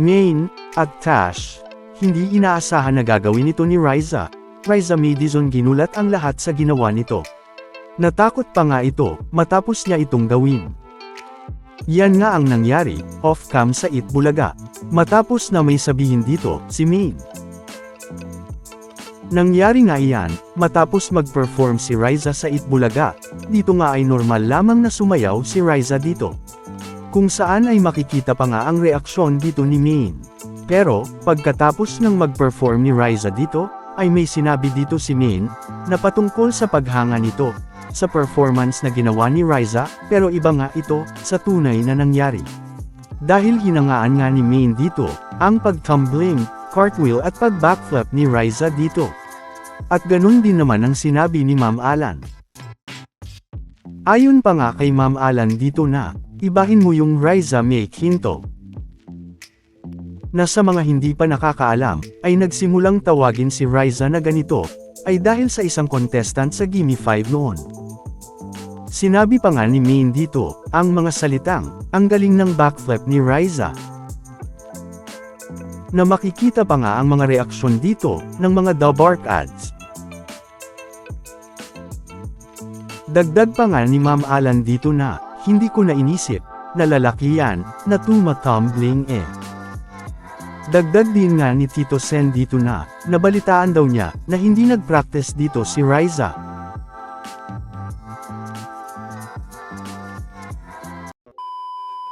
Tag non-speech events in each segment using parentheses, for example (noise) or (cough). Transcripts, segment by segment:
Main, at Tash. Hindi inaasahan na gagawin ito ni Riza. Riza Madison ginulat ang lahat sa ginawa nito. Natakot pa nga ito, matapos niya itong gawin. Yan nga ang nangyari, off-cam sa Itbulaga. Matapos na may sabihin dito, si Main. Nangyari nga iyan, matapos mag-perform si Riza sa Itbulaga, dito nga ay normal lamang na sumayaw si Riza dito. Kung saan ay makikita pa nga ang reaksyon dito ni Main. Pero, pagkatapos ng mag-perform ni Riza dito, ay may sinabi dito si Main, na patungkol sa paghanga nito, sa performance na ginawa ni Riza, pero iba nga ito, sa tunay na nangyari. Dahil hinangaan nga ni Main dito, ang pag-tumbling, cartwheel at pag-backflip ni Riza dito. At ganun din naman ang sinabi ni Ma'am Alan. Ayon pa nga kay Ma'am Alan dito na, ibahin mo yung Riza make hinto. Na sa mga hindi pa nakakaalam, ay nagsimulang tawagin si Riza na ganito, ay dahil sa isang contestant sa Gimme 5 noon. Sinabi pa nga ni Main dito, ang mga salitang, ang galing ng backflip ni Riza. Na makikita pa nga ang mga reaksyon dito, ng mga Dabark ads. Dagdag pa nga ni Ma'am Alan dito na, hindi ko na inisip, na lalaki yan, na tumatumbling eh. Dagdag din nga ni Tito Sen dito na, nabalitaan daw niya, na hindi nag-practice dito si Riza.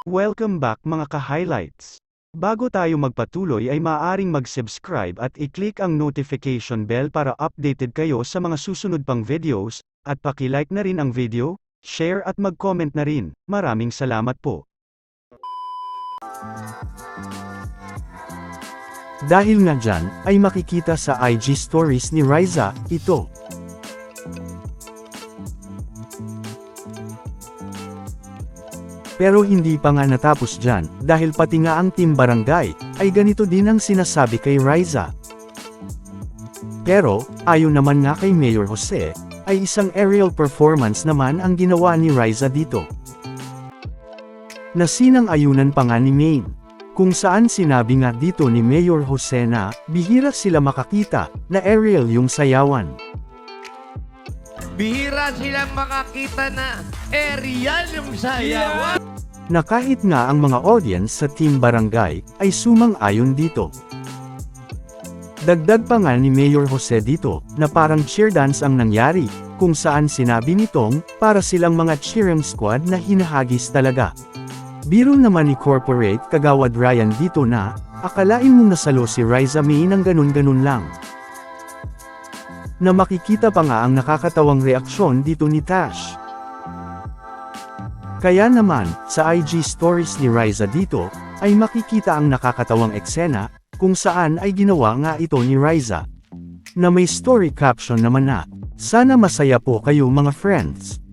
Welcome back mga ka-highlights. Bago tayo magpatuloy ay maaaring mag-subscribe at i-click ang notification bell para updated kayo sa mga susunod pang videos, at paki-like na rin ang video, share at mag-comment na rin. Maraming salamat po. Dahil nga dyan, ay makikita sa IG stories ni Riza, ito. Pero hindi pa nga natapos dyan, dahil pati nga ang team barangay, ay ganito din ang sinasabi kay Riza. Pero, ayon naman nga kay Mayor Jose, ay isang aerial performance naman ang ginawa ni Riza dito. Nasinang ayunan pa nga ni Maine, kung saan sinabi nga dito ni Mayor Jose na, bihira sila makakita, na aerial yung sayawan. Bihira silang makakita na aerial yung sayawan. na kahit nga ang mga audience sa Team Barangay, ay sumang-ayon dito. Dagdag pa nga ni Mayor Jose dito, na parang cheer dance ang nangyari, kung saan sinabi nitong, para silang mga cheering squad na hinahagis talaga. Biro naman ni Corporate Kagawad Ryan dito na, akalain mong nasalo si Riza May ng ganun-ganun lang. Na makikita pa nga ang nakakatawang reaksyon dito ni Tash. Kaya naman, sa IG stories ni Riza dito, ay makikita ang nakakatawang eksena, kung saan ay ginawa nga ito ni Riza. Na may story caption naman na, Sana masaya po kayo mga friends.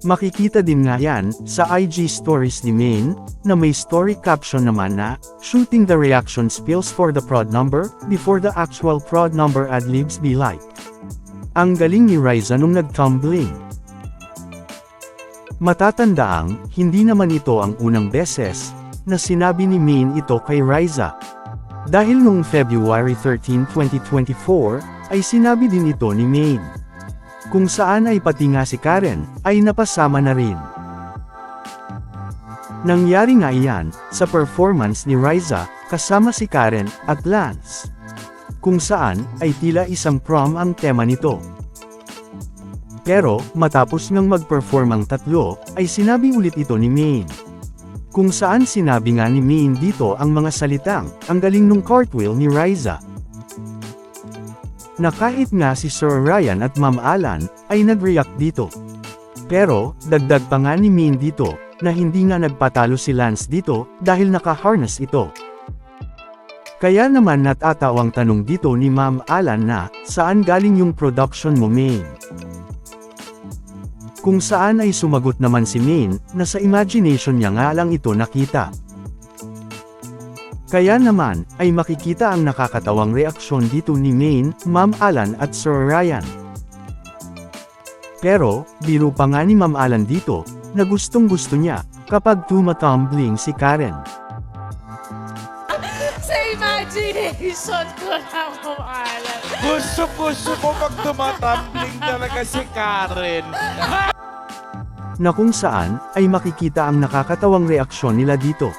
Makikita din nga yan, sa IG stories ni Main, na may story caption naman na, shooting the reaction spills for the prod number, before the actual prod number adlibs be like. Ang galing ni Riza nung nag-tumbling. Matatandaang, hindi naman ito ang unang beses, na sinabi ni Main ito kay Riza. Dahil noong February 13, 2024, ay sinabi din ito ni Main. Kung saan ay pati nga si Karen, ay napasama na rin. Nangyari nga iyan, sa performance ni Riza, kasama si Karen, at Lance. Kung saan, ay tila isang prom ang tema nito. Pero, matapos ngang mag-perform ang tatlo, ay sinabi ulit ito ni Maine. Kung saan sinabi nga ni Maine dito ang mga salitang, ang galing nung cartwheel ni Riza. Na kahit nga si Sir Ryan at Ma'am Alan, ay nag-react dito. Pero, dagdag pa nga ni Maine dito, na hindi nga nagpatalo si Lance dito, dahil naka-harness ito. Kaya naman natatawang tanong dito ni Ma'am Alan na, saan galing yung production mo Maine? Kung saan ay sumagot naman si Maine, na sa imagination niya nga lang ito nakita. Kaya naman, ay makikita ang nakakatawang reaksyon dito ni Maine, Ma'am Alan at Sir Ryan. Pero, biro pa nga ni Ma'am Alan dito, na gustong gusto niya, kapag tumatumbling si Karen. (laughs) Sa imagination ko na kumalat. Gusto-gusto ko pag tumatambling talaga si Karen. (laughs) na kung saan, ay makikita ang nakakatawang reaksyon nila dito.